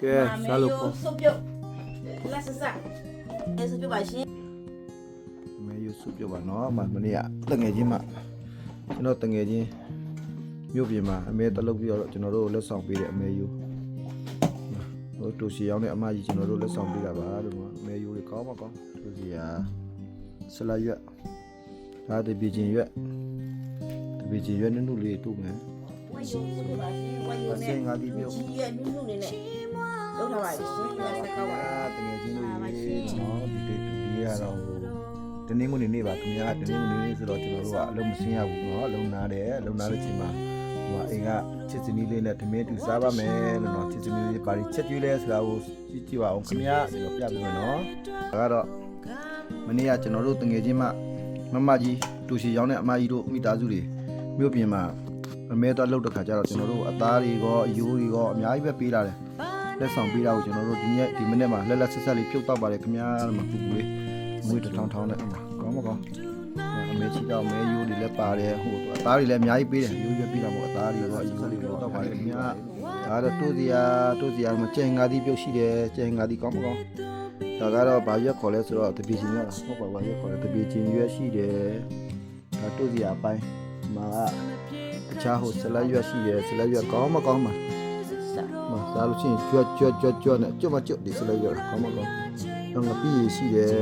ကဲစားလို့ပေါ့ဆုပ်ပြုတ်လက်ဆဆအဲဆုပ်ပြုတ်ပါရှင်မေယူစုပြပါနော်မမနေ့ကတငယ်ချင်းမကျွန်တော်တငယ်ချင်းမြို့ပြင်မှာအမေတလုပ်ပြီးတော့ကျွန်တော်တို့လက်ဆောင်ပေးတဲ့အမေယူဟိုတူစီရောက်တဲ့အမကြီးကျွန်တော်တို့လက်ဆောင်ပေးတာပါလို့အမေယူတွေကောင်းမကောင်းတူစီယာဆလာရွက်ဒါတပီချင်းရွက်တပီချင်းရွက်နုနုလေးတူမယ်ဝါယုံဆုပ်ပြုတ်ပါရှင်ဝါယုံအစနဲ့င်ငါဒီမြို့ကြီးရဲ့နုနုလေးနဲ့ လောက်ထားပါရှင်ဒီကဆက်ကောက်ပါတကယ်ချင်းလို့နော်ဒီဒီဒီရတော့တနင်္ဂနွေနေ့ပါခင်ဗျာတနင်္ဂနွေနေ့ဆိုတော့ကျွန်တော်တို့ကအလုံးမစင်းရဘူးနော်အလုံးနာတယ်အလုံးနာတဲ့ချိန်မှာဟိုအိမ်ကချစ်စနီးလေးနဲ့ဓမင်းတူစားပါမယ်လို့နော်ချစ်စနီးလေးပါရီချက်ကျွေးလဲဆိုတာကိုကြည့်ကြည့်ပါအောင်ခင်ဗျာကျွန်တော်ပြပြမယ်နော်ဒါကတော့မနေ့ကကျွန်တော်တို့တငယ်ချင်းမမမကြီးတူရှီရောင်းတဲ့အမကြီးတို့မိသားစုတွေမြို့ပြင်မှာအမဲသွားလှုပ်တဲ့ခါကျတော့ကျွန်တော်တို့အသားတွေကောအယိုးတွေကောအများကြီးပဲပေးလာတယ် လက်ဆောင်ပေးတာကိုကျွန်တော်တို့ဒီနေ့ဒီမိနစ်မှာလက်လက်ဆက်ဆက်လေးဖြုတ်တော့ပါတယ်ခင်ဗျာဒီမှာပူပူလေးငွေတစ်ထောင်ထောင်နဲ့အမကောင်းမကောင်းအမေချီတော့မဲယိုးတွေလည်းပါတယ်ဟိုအသားတွေလည်းအများကြီးပေးတယ်ရိုးရွက်ပေးတာပေါ့အသားတွေရောအယူလေးရောတော့ပါတယ်ခင်ဗျာဒါကတော့တိုးစရာတိုးစရာမှာကျန်ငါးဒီပြုတ်ရှိတယ်ကျန်ငါးဒီကောင်းမကောင်းဒါကတော့ဘာရွက်ခေါ်လဲဆိုတော့တပီချင်းရွက်လားဟုတ်ပါဘာရွက်ခေါ်လဲတပီချင်းရွက်ရှိတယ်ဒါတိုးစရာအပိုင်းဒီမှာကတခြားဟိုဆလတ်ရွက်ရှိတယ်ဆလတ်ရွက်ကောင်းမကောင်းမှာ မစားလို့ရှိရင်ကြွတ်ကြွတ်ကြွတ်ကြွတ်နဲ့ကြွတ်မကြွတ်ဒီစလိုက်ရတာကောင်းမကောင်းတော့ငပိရရှိတယ်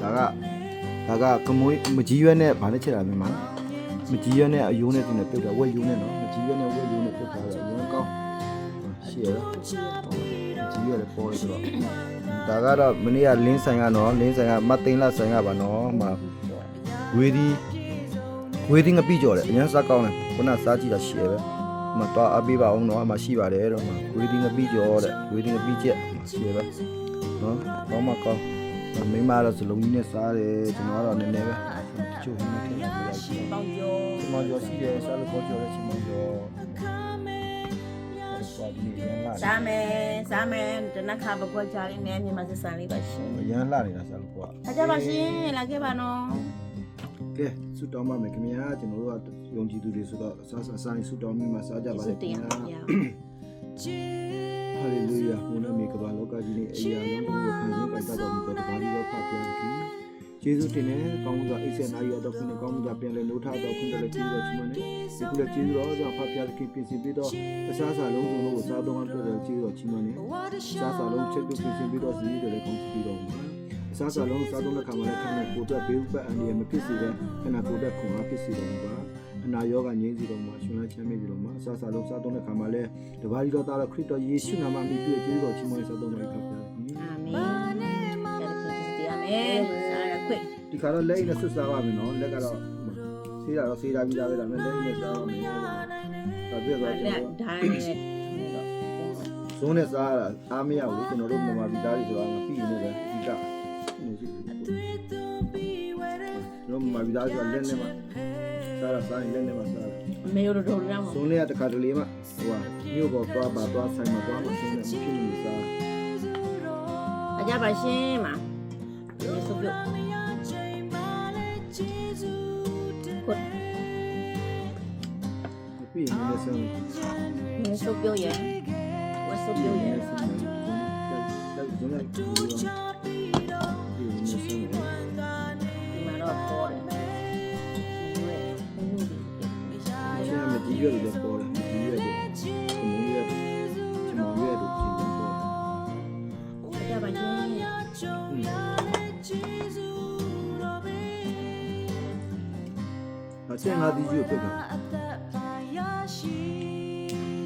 ဒါကဒါကကမွေးမကြီးရွက်နဲ့ဗာနဲ့ချက်တာမြန်မာမကြီးရွက်နဲ့အယိုးနဲ့တင်နဲ့ပြုတ်တာဝက်ယိုးနဲ့နော်မကြီးရွက်နဲ့ဝက်ယိုးနဲ့ပြုတ်တာလည်းအရင်ကောင်းရှိရမကြီးရွက်လည်းပေါ်ရဆိုတော့ဒါကတော့မနေ့ကလင်းဆိုင်ကနော်လင်းဆိုင်ကမတ်သိန်းလာဆိုင်ကပါနော်ဟမှာဝေးဒီဝေးဒီငပိကြော်တယ်အရင်စားကောင်းတယ်ခုနစားကြည့်တာရှယ်ပဲ မတော့အပေးပါအောင်တော့အမရှိပါတယ်တော့မဝေဒီငပိကျော်တဲ့ဝေဒီငပိချက်မရှိပဲနော်ကောင်းမကောင်းမိမတော့စလုံးကြီးနဲ့စားတယ်ကျွန်တော်ကတော့နည်းနည်းပဲတချို့ဟင်းနဲ့ထည့်လိုက်ရှိပေါင်းကျော်ချင်မောင်ကျော်ရှိတယ်စားလို့ပေါ်ကျော်တဲ့ချင်မောင်ကျော်အဲ့ဒီရန်လာစားမယ်စားမယ်တနခါပကွက်ကြလေးနဲ့မြန်မာစစ်စံလေးပါရှင်ရန်လာနေတာစားလို့ပေါ့ထားကြပါရှင်လာခဲ့ပါနော် ကဲဆုတောင်းပါမယ်ခင်ဗျာကျွန်တော်တို့ကယုံကြည်သူတွေဆိုတော့စားစားဆိုင်ဆုတောင်းမိမှာစားကြပါလေတခင်င်ရဗျာပါဗျာဟာလေလုယာဘုရားမေကဘာလောကကြီးနဲ့အရာလုံးကိုဖန်ဆင်းပိုင်တတ်တော်မူသောတပါးလေးတော်ဖခင်ခင်ကျေးဇူးတင်တယ်ကောင်းမှုသောအိဆန်နာရီတော်ခွင့်ကောင်းမှုသောပြန်လဲနိုးထတော်ခွင့်တော်လည်းကျေးဇူးတော်ချီးမွမ်းတယ်ဒီကုလည်းကျေးဇူးတော်ကြောင့်ဖခင်ခင်ပြင်ဆင်ပြီးတော့အစားအစာလုံးစုံကိုစားတော်အတွက်လည်းကျေးဇူးတော်ချီးမွမ်းတယ်အစားအစာလုံးချက်ပြုပြင်ဆင်ပြီးတော့စီးတယ်လည်းကောင်းစီပြီးတော့မှာအ စားအစာလုံးစားတော်တဲ့ခါမှာလည်းခန္ဓာကိုယ်အတွက်ဘေးဥပတ်အန္တရာယ်မဖြစ်စေတဲ့ခန္ဓာကိုယ်အတွက်ခုံအားဖြစ်စေတော်မူပါအနာရောဂါငြိမ်းစေတော်မှာရှင်လန်းချမ်းမြေ့စေတော်မှာအစားအစာလုံးစားတော်တဲ့ခါမှာလည်းတပါးကြီးတော်သားတော်ခရစ်တော်ယေရှုနာမမြည်ပြည့်ကျေးဇူးတော်ချီးမွမ်းစားတော်မှာခပ်ပါအာမင်ရတဲ့ခင်ဗျာမယ်စားရခွင့်ဒီခါတော့လက်နဲ့ဆွတ်စားပါမယ်နော်လက်ကတော့ဆေးတာတော့ဆေးတာပြီးသားပဲဒါပေမဲ့လက်နဲ့စားပါမယ်ဒါပြည့်သွားကျွန်လက်တော်ဒိုင်းနဲ့ဇုံးနဲ့စားတာအားမရဘူးကျွန်တော်တို့မြန်မာပြည်သားတွေဆိုတာငါပြီးနေတယ်ဒီကနေရှိ တယ်ကျွန်တော်မြန်မာပြည်သားဆိုတာလက်နဲ့မှစားတာစားရင်လက်နဲ့မှစားတာမေရိုတော်ရမ်းမဇုံးနဲ့တခါတလေမှဟိုဟာမြို့ပေါ်သွားပါသွားဆိုင်မှာသွားမှဇုံးနဲ့မဖြစ်နေစားအကြပါရှင်မှာဒီဆုပ်ပြုတ်ခွတ်ပြီးရင်လည်းဆုံးဒီဆုပ်ပြုတ်ရဲ့ဝတ်ဆုပ်ပြုတ်ရဲ့ဇုံးနဲ့ဇုံးနဲ့ဒီလိုပြီးရင်လည်းဆုံးတယ်ဒီ မှာတော့ပေါ်တယ်ဒီလိုဟိုလိုဒီအချင်းမကြီးရွက်လို့ပေါ်တယ်မကြီးရွက်လို့ခမုန်းရွက်ချမောင်ရွက်လို့ရှင်းပြပေါ်တယ်အကြပါရှင်အချင်းငါဒီရွက်ပြက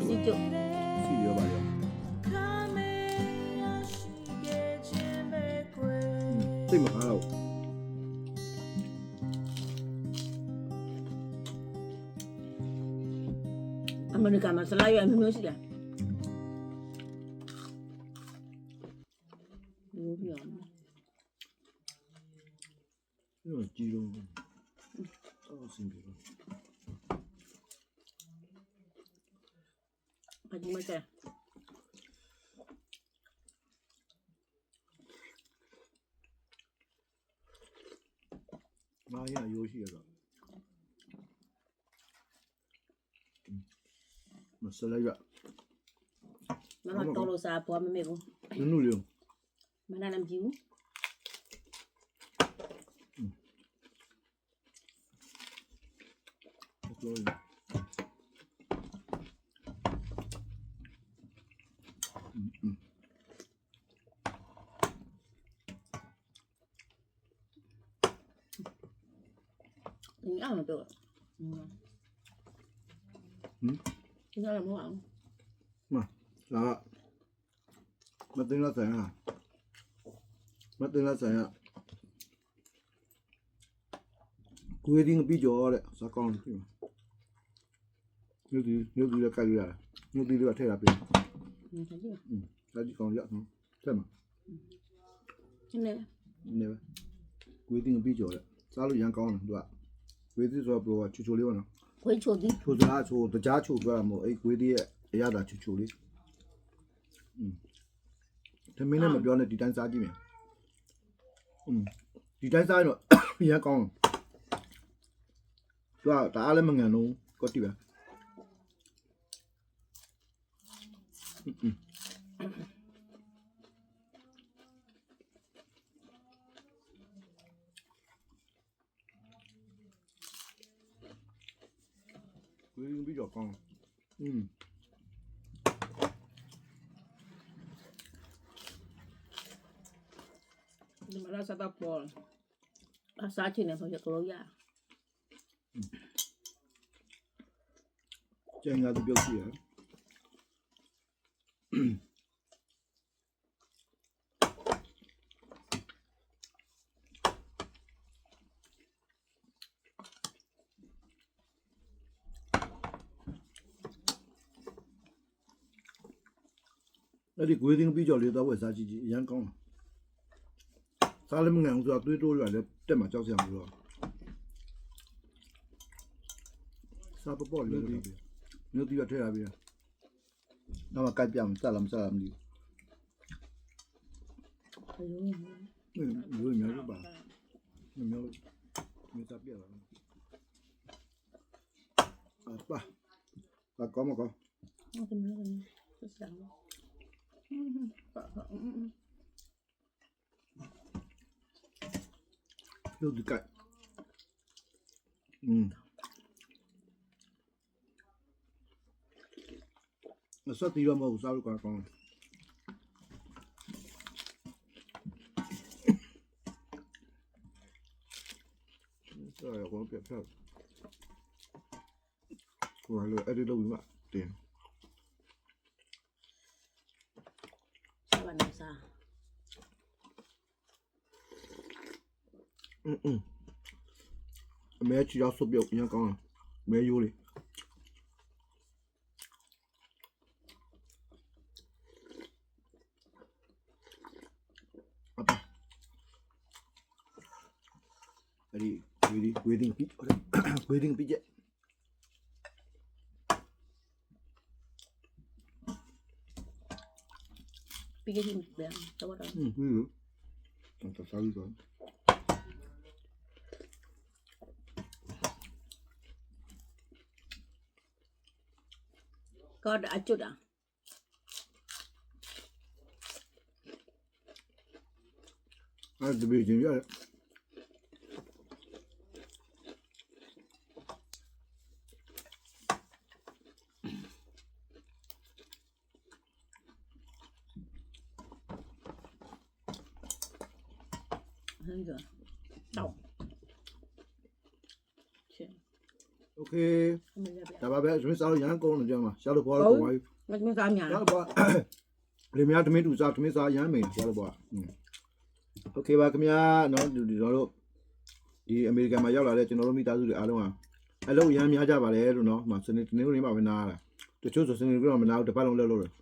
ဒီကျုပ် အမေရိကန်မှာဆလာရွက်မျိုးမျိုးရှိလားဒီလိုပြောညကြီးတော့အော်စင်ပြတော့အဒီမှာကဲ ငါရရိုးရှိရတော့ မစလိုက်ရမမတော်လို့စားဘောမမေဘူးနုနုလေးမနာလ 你咋这么晚？嘛，啥？没等了怎样？没等了怎样？规定比较嘞，啥讲对嘛？牛皮牛皮要盖住了，牛皮就要拆了边。嗯，拆掉。嗯，那就讲要嗯，对嘛？嗯，真的。真的。规定比较嘞，啥路样讲了对吧？ ကြည့် อืมဒါဒီကောင်ရအောင်ဆက်မှာ ရှင်းနေ နေပဲကိုယ်ရင်းပြီးကြောတဲ့စားလို့ရန်ကောင်းတယ်သူကကိုယ်ရင်းဆိုတော့ဘလိုကချူချူလေးပါနော် ခွေးချိုသည် ချိုစလားချိုတကြားချိုပြောတာမဟုတ်အဲ့ကိုယ်ရင်းရဲ့အရသာချူချူလေးอืมသမင်းလည်းမပြောနဲ့ဒီတိုင်းစားကြည့်မယ်อืมဒီတိုင်းစားရင်တော့ ရန်ကောင်းတယ်သူကဒါအားလည်းမငံလုံးကောတိပဲอืมကိုယ်ရင်းပြီးတော့ကောင်းอืม ဒီမှာလာစားတော့ပေါ်အစားချင်းနေဆိုရတော့ရ ကျန်ရသူပြုတ်ရှိရ အဲ့ဒီကိုယ်တင်းပြီးကြော်လေးတော့ဝယ်စားကြည့်ကြည့်အရန်ကောင်းလားစားလည်းမငန်ဘူးဆိုတော့တွေးတိုးရလည်းတက်မှာကြောက်စရာမလိုတော့စားပပေါ့လေးလည်းပြီးမြို့တီးရထဲရပြီနောက်မှကြိုက်ပြမယ်စလားမစလားမသိအယိုးဘူးရိုးများလို့ပါမျိုးမျိုးစားပြရအောင်အပါပါကောမကောဟုတ်တယ်မျိုးတယ်ဆက်စမ်းอื 又でかい。うん。そうやって岩も薄あるからかな。对，我别看，我还是爱的都不买，对。 응응 매주 야수비요 그냥 가 매요리 아빠 아니 웨딩 웨딩 비 웨딩 비제 비게 힘 빼야 저거랑 응 그래요 나 싸우기도 มပြီးလို့တော့စားပြီးတော့ကောအကျွတ်တာအဲ့ဒီပြီးချင်းရတယ်ဟင်းကြောတောက်ချင်း Okay ဒါပါပဲရွှေစားလို့ရမ်းကုန်းလို့ကြောင်းမှာရှာလို့ပေါ်တော့ပေါ်ပါပြီမင်းစားများရလားတော့ပေါ်လေမြားတမင်းတူစားတမင်းစားရမ်းမယ်ရှာလို့ပေါ် Okay ပါခင်ဗျာနော်ဒီကျွန်တော်တို့ဒီအမေရိကန်မှာရောက်လာတဲ့ကျွန်တော်တို့မိသားစုတွေအားလုံးဟာအလုပ်ရမ်းများကြပါလေလို့နော်ဟိုစနေတနေ့နေ့မှာပဲနားရတာတချို့ဆိုစနေပြီးတော့မနာဘူးတစ်ပတ်လုံးလှုပ်လို့တယ်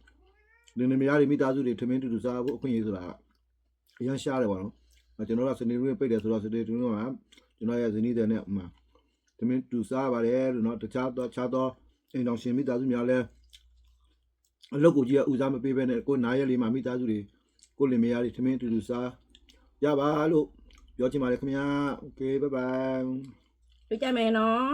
နေနေမရတွေမိသားစုတွေထမင်းတူတူစားဖို့အခွင့်အရေးဆိုတာအရင်ရှားတယ်ပေါ့နော်ကျွန်တော်တို့ကစနေပြီးပိတ်တယ်ဆိုတော့စနေတူတူကကျွန်တော်ရဲ့ဇနီးတဲ့နဲ့ဟို ထမင်းတူစားပါတယ်လို့เนาะတခြားတော့ခြားတော့အိမ်တော်ရှင်မိသားစုများလည်း အလုပ်ကိုကြီးကဦးစားမပေးဘဲနဲ့ကိုယ်နားရက်လေးမှာမိသားစုတွေကိုယ်လင်မယားတွေထမင်းအတူတူစားရပါလို့ပြောချင်ပါတယ်ခင်ဗျာโอเคဘိုင်ဘိုင် ပြကြမယ်နော်